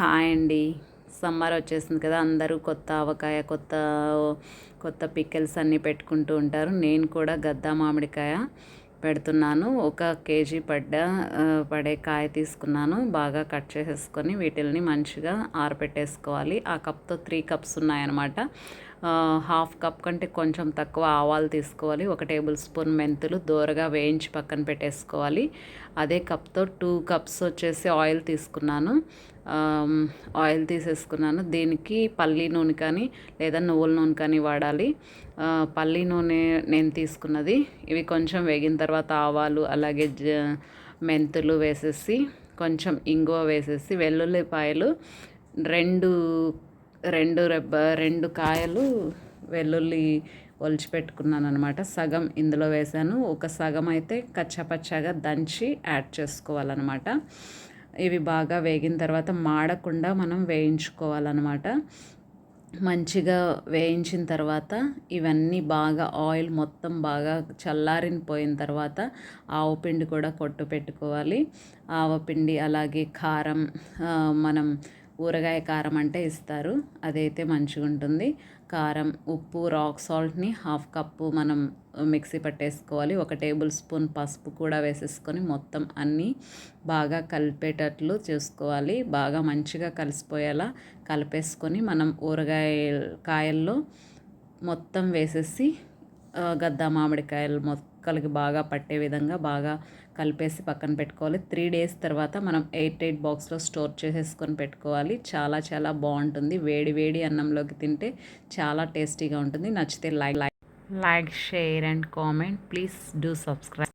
Hi అండి. Summer వచ్చేసింది కదా అందరూ కొత్త ఆవకాయ కొత్త కొత్త పికెల్స్ అన్నీ పెట్టుకుంటూ ఉంటారు. నేను కూడా గద్దా మామిడికాయ పెడుతున్నాను. ఒక కేజీ పడ్డ పడే కాయ తీసుకున్నాను. బాగా కట్ చేసేసుకొని వీటిల్ని మంచిగా ఆరపెట్టేసుకోవాలి. ఆ కప్తో త్రీ కప్స్ ఉన్నాయన్నమాట. హాఫ్ కప్ కంటే కొంచెం తక్కువ ఆవాలు తీసుకోవాలి. ఒక టేబుల్ స్పూన్ మెంతులు దోరగా వేయించి పక్కన పెట్టేసుకోవాలి. అదే కప్తో టూ కప్స్ వచ్చేసి ఆయిల్ తీసుకున్నాను. ఆయిల్ తీసేసుకున్నాను. దీనికి పల్లి నూనె కానీ లేదా నువ్వుల నూనె కానీ వాడాలి. పల్లి నూనె నేను తీసుకున్నది. ఇవి కొంచెం వేగిన తర్వాత ఆవాలు అలాగే జ మెంతులు వేసేసి కొంచెం ఇంగువ వేసేసి వెల్లుల్లిపాయలు రెండు రెండు రెబ్బ రెండు కాయలు వెల్లుల్లి ఒలిచి పెట్టుకున్నాను అనమాట సగం ఇందులో వేసాను ఒక సగం అయితే కచ్చపచ్చగా దంచి యాడ్ చేసుకోవాలన్నమాట. ఇవి బాగా వేగిన తర్వాత మాడకుండా మనం వేయించుకోవాలన్నమాట. మంచిగా వేయించిన తర్వాత ఇవన్నీ బాగా ఆయిల్ మొత్తం బాగా చల్లారిన పోయిన తర్వాత ఆవపిండి కూడా కొట్టు పెట్టుకోవాలి. ఆవపిండి అలాగే కారం మనం ఊరగాయ కారం అంటే ఇస్తారు. అదైతే మంచిగా ఉంటుంది. కారం ఉప్పు రాక్ సాల్ట్ని హాఫ్ కప్పు మనం మిక్సీ పట్టేసుకోవాలి. ఒక టేబుల్ స్పూన్ పసుపు కూడా వేసేసుకొని మొత్తం అన్నీ బాగా కలిపేటట్లు చూసుకోవాలి. బాగా మంచిగా కలిసిపోయేలా కలిపేసుకొని మనం ఊరగాయ కాయల్లో మొత్తం వేసేసి గద్ద మామిడికాయలు మొక్కలకి బాగా పట్టే విధంగా బాగా కలిపేసి పక్కన పెట్టుకోవాలి. త్రీ డేస్ తర్వాత మనం ఎయిట్ ఎయిట్ బాక్స్లో స్టోర్ చేసేసుకొని పెట్టుకోవాలి. చాలా చాలా బాగుంటుంది. వేడి వేడి అన్నంలోకి తింటే చాలా టేస్టీగా ఉంటుంది. నచ్చితే like like like share and comment. Please do subscribe.